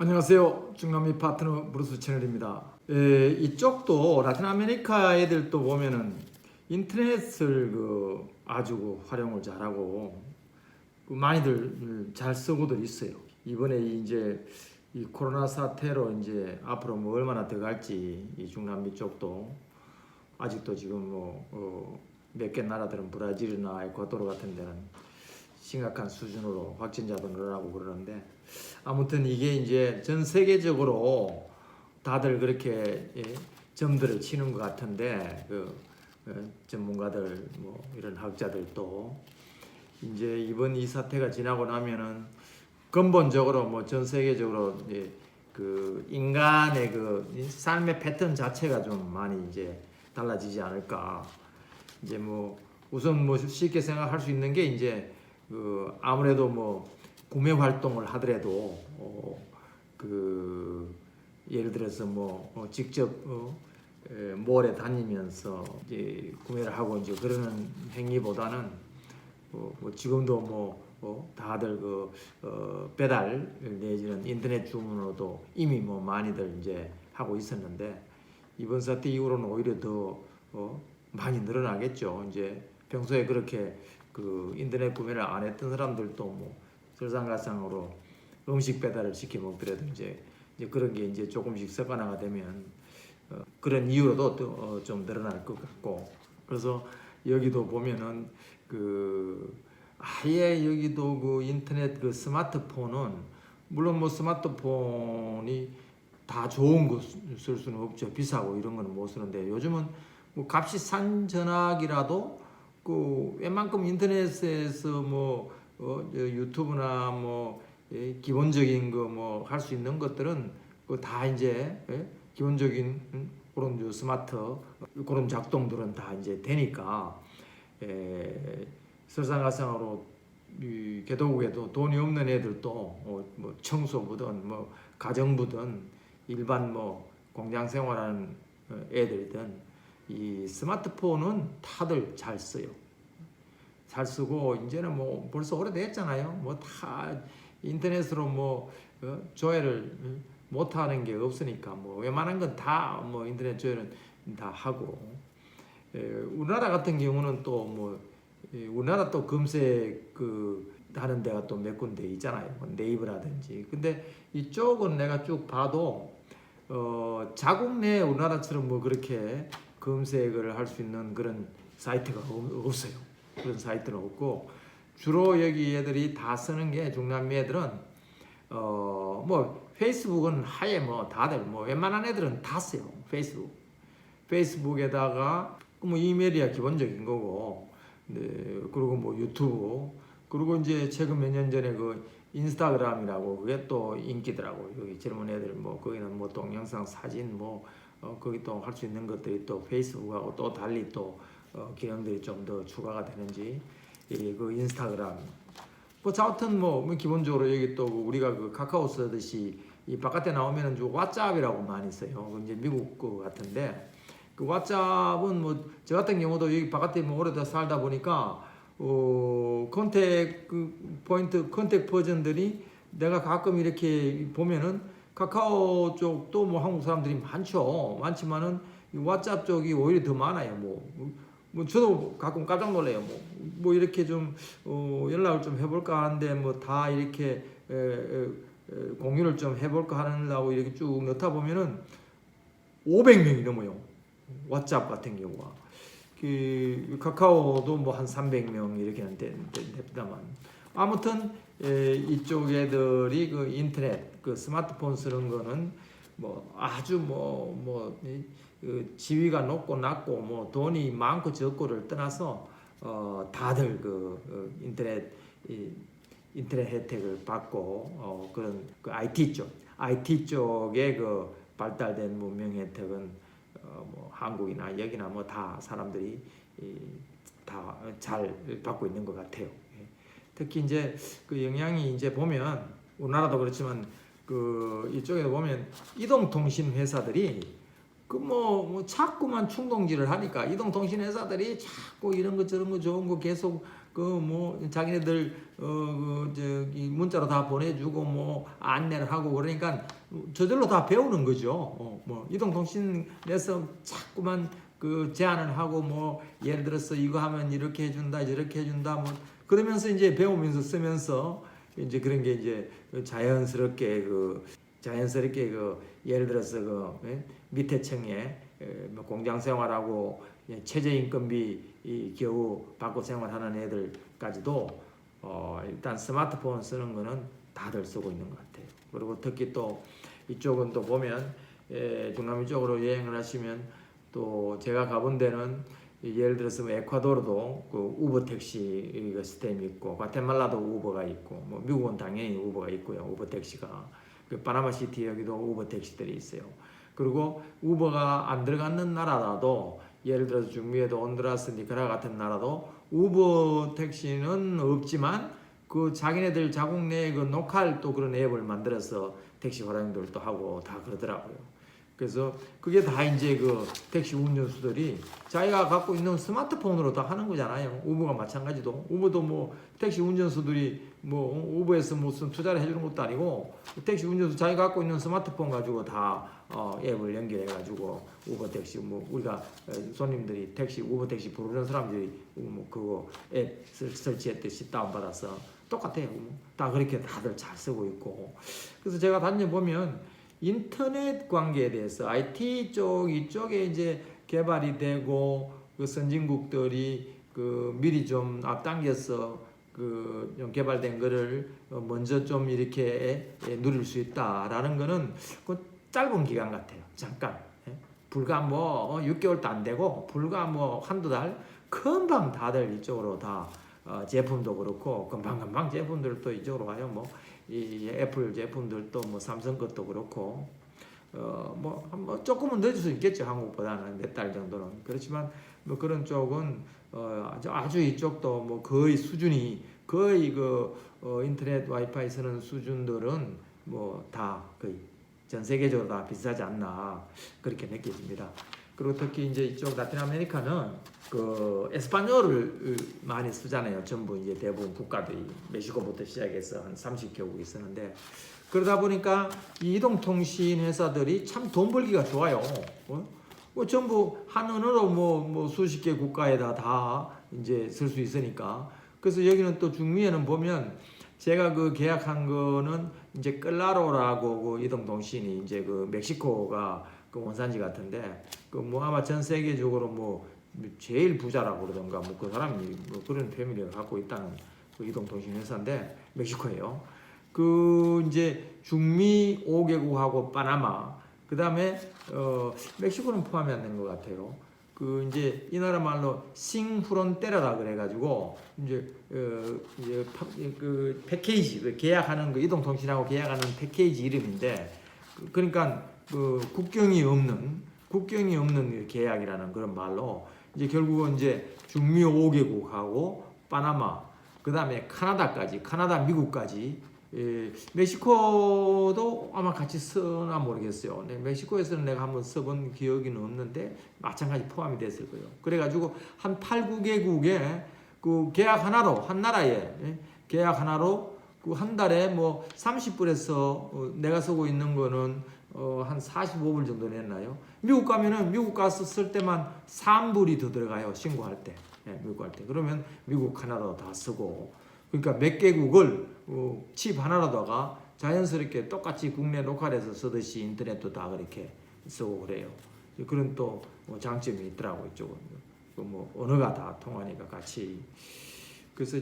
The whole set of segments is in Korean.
안녕하세요. 중남미 파트너 브루스 채널입니다. 에, 이쪽도 라틴 아메리카 애들도 보면은 인터넷을 그 아주 그 활용을 잘하고 그 많이들 잘 쓰고들 있어요. 이번에 이제 이 코로나 사태로 이제 앞으로 뭐 얼마나 더 갈지 이 중남미 쪽도 아직도 지금 뭐몇개 나라들은 브라질이나 에콰도르 같은 데는 심각한 수준으로 확진자도 늘어나고 그러는데 아무튼 이게 이제 전 세계적으로 다들 그렇게 예, 점들을 치는 것 같은데 그 어, 전문가들 뭐 이런 학자들도 이제 이번 이 사태가 지나고 나면은 근본적으로 뭐 전 세계적으로 예, 그 인간의 그 삶의 패턴 자체가 좀 많이 이제 달라지지 않을까. 이제 뭐 우선 뭐 쉽게 생각할 수 있는 게 이제 그 아무래도 뭐 구매 활동을 하더라도 어, 그 예를 들어서 뭐 어, 직접 어, 에, 몰에 다니면서 이제 구매를 하고 이제 그러는 행위보다는 뭐, 뭐 지금도 뭐 어, 다들 그 어, 배달 내지는 인터넷 주문으로도 이미 뭐 많이들 이제 하고 있었는데 이번 사태 이후로는 오히려 더 어, 많이 늘어나겠죠. 이제 평소에 그렇게 그 인터넷 구매를 안 했던 사람들도 뭐 설상가상으로 음식 배달을 시켜 먹더라도 이제 이제 그런 게 이제 조금씩 습관화가 되면 어, 그런 이유로도 또, 어, 좀 늘어날 것 같고. 그래서 여기도 보면은 그 아예 여기도 그 인터넷 그 스마트폰은 물론 뭐 스마트폰이 다 좋은 거 쓸 수는 없죠. 비싸고 이런 거는 못 쓰는데 요즘은 뭐 값이 싼 전화기라도 그 웬만큼 인터넷에서 뭐 어, 저 유튜브나 뭐 예, 기본적인 거 뭐 할 수 있는 것들은 그다 이제 예, 기본적인 음, 그런 저 스마트 어, 그런 작동들은 다 이제 되니까 예, 설상가상으로 이 개도국에도 돈이 없는 애들도 어, 뭐 청소부든 뭐 가정부든 일반 뭐 공장 생활하는 어, 애들이든 이 스마트폰은 다들 잘 써요. 잘 쓰고 이제는 뭐 벌써 오래됐잖아요. 뭐 다 인터넷으로 뭐 어, 조회를 어, 못 하는 게 없으니까 뭐 웬만한 건 다 뭐 인터넷 조회는 다 하고 에, 우리나라 같은 경우는 또뭐 우리나라 또 검색 그 하는 데가 또 몇 군데 있잖아요. 뭐 네이버라든지. 근데 이쪽은 내가 쭉 봐도 어 자국 내 우리나라처럼 뭐 그렇게 검색을 할 수 있는 그런 사이트가 없- 없어요. 그런 사이트는 없고 주로 여기 애들이 다 쓰는 게 중남미 애들은 어 뭐 페이스북은 하에 뭐 다들 뭐 웬만한 애들은 다 써요. 페이스북. 페이스북에다가 뭐 이메일이야 기본적인 거고 네, 그리고 뭐 유튜브 그리고 이제 최근 몇 년 전에 그 인스타그램이라고 그게 또 인기더라고 여기 젊은 애들 뭐 거기는 뭐 동영상 사진 뭐 어, 거기 또 할 수 있는 것들이 또 페이스북하고 또 달리 또 어, 기능들이 좀 더 추가가 되는지 이그 인스타그램 뭐 자우튼 뭐, 뭐 기본적으로 여기 또 우리가 그 카카오 쓰듯이 이 바깥에 나오면은 좀 왓츠앱이라고 많이 써요. 그 이제 미국 거 같은데 그 왓츠앱은 뭐 저 같은 경우도 여기 바깥에 뭐 오래 살다 보니까 어 컨택 그 포인트 컨택 버전들이 내가 가끔 이렇게 보면은 카카오 쪽도 뭐 한국 사람들이 많죠. 많지만은 이 왓츠앱 쪽이 오히려 더 많아요. 뭐, 뭐 저도 가끔 깜짝 놀래요. 뭐, 뭐 이렇게 좀 어, 연락을 좀 해볼까 하는데 뭐 다 이렇게 에, 에, 에, 공유를 좀 해볼까 하려고 이렇게 쭉 넣다 보면은 500명이 넘어요. 왓츠앱 같은 경우가. 그 카카오도 뭐 한 300명 이렇게는 되- 되- 됩니다만 아무튼 에, 이쪽 애들이 그 인터넷 그 스마트폰 쓰는 거는 뭐 아주 뭐뭐 그 지위가 높고 낮고 뭐 돈이 많고 적고를 떠나서 어 다들 그 어, 인터넷 이, 인터넷 혜택을 받고 어 그런 그 IT 쪽 IT 쪽에 그 발달된 문명 혜택은 어뭐 한국이나 여기나 뭐 다 사람들이 다 잘 받고 있는 것 같아요. 예. 특히 이제 그 영향이 이제 보면 우리나라도 그렇지만 그 이쪽에 보면 이동통신 회사들이 그뭐 뭐 자꾸만 충동질을 하니까 이동통신 회사들이 자꾸 이런 거 저런 거 좋은 거 계속 그그뭐 자기네들 어그 저기 문자로 다 보내주고 뭐 안내를 하고 그러니까 저절로 다 배우는 거죠. 어, 뭐 이동통신 에서 자꾸만 그 제안을 하고 뭐 예를 들어서 이거 하면 이렇게 해준다 저렇게 해준다 뭐 그러면서 이제 배우면서 쓰면서 이제 그런 게 이제 자연스럽게 그 자연스럽게 그 예를 들어서 그 예? 밑에 층에 에, 뭐 공장 생활하고 예, 최저임금비 이 겨우 받고 생활하는 애들까지도 어 일단 스마트폰 쓰는 거는 다들 쓰고 있는 것 같아요. 그리고 특히 또 이쪽은 또 보면 예, 중남미 쪽으로 여행을 하시면 또 제가 가본 데는 예를 들어서 뭐 에콰도르도 그 우버 택시 시스템이 있고 과테말라도 우버가 있고 뭐 미국은 당연히 우버가 있고요 우버 택시가 그 파나마 시티 여기도 우버 택시들이 있어요 그리고 우버가 안 들어가는 나라라도 예를 들어서 중미에도 온두라스 니카라 같은 나라도 우버 택시는 없지만 그 자기네들 자국 내에 그 노칼 또 그런 앱을 만들어서 택시 활용들도 하고 다 그러더라고요. 그래서 그게 다 이제 그 택시 운전수들이 자기가 갖고 있는 스마트폰으로 다 하는 거잖아요. 우버가 마찬가지도. 우버도 뭐 택시 운전수들이 뭐 우버에서 무슨 투자를 해주는 것도 아니고 택시 운전수 자기가 갖고 있는 스마트폰 가지고 다 어, 앱을 연결해 가지고 우버 택시 뭐 우리가 어, 손님들이 택시 우버 택시 부르는 사람들이 뭐 그거 앱 설- 설치했듯이 다운 받아서 똑같아요. 뭐다 그렇게 다들 잘 쓰고 있고. 그래서 제가 다녀보면 인터넷 관계에 대해서 IT 쪽 이쪽에 이제 개발이 되고 그 선진국들이 그 미리 좀 앞당겨서 그좀 개발된 거를 어, 먼저 좀 이렇게 예, 누릴 수 있다라는 거는 그 짧은 기간 같아요. 잠깐. 예? 불과 뭐 6개월도 안 되고 불과 뭐 한두 달 금방 다들 이쪽으로 다 어, 제품도 그렇고 금방금방 제품들도 이쪽으로 와요. 뭐 이 애플 제품들도 뭐 삼성 것도 그렇고 어뭐 뭐 조금은 늦을 수 있겠죠 한국보다는 몇 달 정도는 그렇지만 뭐 그런 쪽은 어 아주 아주 이쪽도 뭐 거의 수준이 거의 그 어, 인터넷 와이파이 쓰는 수준들은 뭐 다 거의 전 세계적으로 다 비슷하지 않나 그렇게 느껴집니다. 그리고 특히 이제 이쪽 라틴 아메리카는 그 에스파뇰을 많이 쓰잖아요. 전부 이제 대부분 국가들이 멕시코부터 시작해서 한 30개국이 쓰는데 그러다 보니까 이 이동통신 회사들이 참 돈 벌기가 좋아요. 어? 뭐 전부 한 언어로 뭐, 뭐 수십 개 국가에다 다 이제 쓸 수 있으니까 그래서 여기는 또 중미에는 보면 제가 그 계약한 거는 이제 끌라로라고 그 이동통신이 이제 그 멕시코가 그 원산지 같은데 그 뭐 아마 전 세계적으로 뭐 제일 부자라고 그러던가 뭐 그 사람이 뭐 그런 패밀리가 갖고 있다는 그 이동통신 회사인데 멕시코예요. 그 이제 중미 5개국하고 파나마 그 다음에 어 멕시코는 포함이 안 된 것 같아요. 그 이제 이 나라 말로 싱프론테라라 그래가지고 이제 어 이제 파- 그 패키지 그 계약하는 그 이동통신하고 계약하는 패키지 이름인데 그- 그러니까 그 국경이 없는 국경이 없는 계약이라는 그런 말로 이제 결국은 이제 중미 5개국하고 파나마 그 다음에 카나다까지 카나다 미국까지 예, 멕시코도 아마 같이 쓰나 모르겠어요. 네, 멕시코에서는 내가 한번 써본 기억이 없는데 마찬가지 포함이 됐을 거예요. 그래가지고 한 8, 9개국에 그 계약 하나로 한 나라에 예, 계약 하나로 그 한 달에 뭐 30불에서 어, 내가 쓰고 있는 거는 어, 한 45불 정도 냈나요? 미국 가면은 미국 가서 쓸 때만 3불이 더 들어가요. 신고할 때. 예, 미국 갈 때. 그러면 미국 하나로 다 쓰고 그러니까 몇 개국을 어, 칩 하나로다가 자연스럽게 똑같이 국내 로컬에서 쓰듯이 인터넷도 다 그렇게 쓰고 그래요. 그런 또뭐 장점이 있더라고 이쪽은. 그뭐 언어가 다 통하니까 같이. 그래서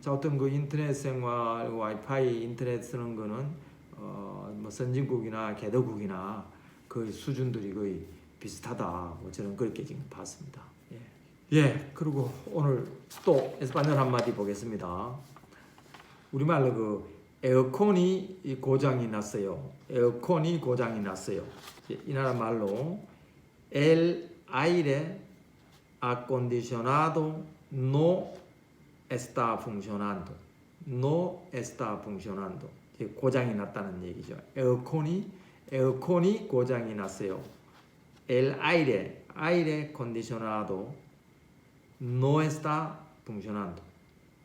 자 어떤 그 인터넷 생활, 와이파이 인터넷 쓰는 거는 어뭐 선진국이나 개도국이나 그 수준들이 거의 비슷하다. 뭐 저는 그렇게 지금 봤습니다. 예. 예, 그리고 오늘 또 에스파뇰 한마디 보겠습니다. 우리말로 그 에어컨이 이 고장이 났어요. 에어컨이 고장이 났어요. 이- 이 나라 말로 el aire acondicionado no está funcionando. no está funcionando. 고장이 났다는 얘기죠. 에어컨이 에어컨이 고장이 났어요. el aire aire acondicionado no está funcionando.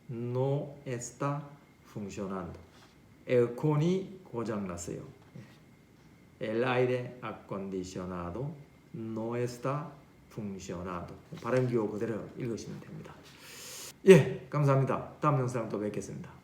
no está funcionando. 에어컨이 고장 났어요. El aire acondicionado no está funcionando. 발음 기호 그대로 읽으시면 됩니다. 예, 감사합니다. 다음 영상 또 뵙겠습니다.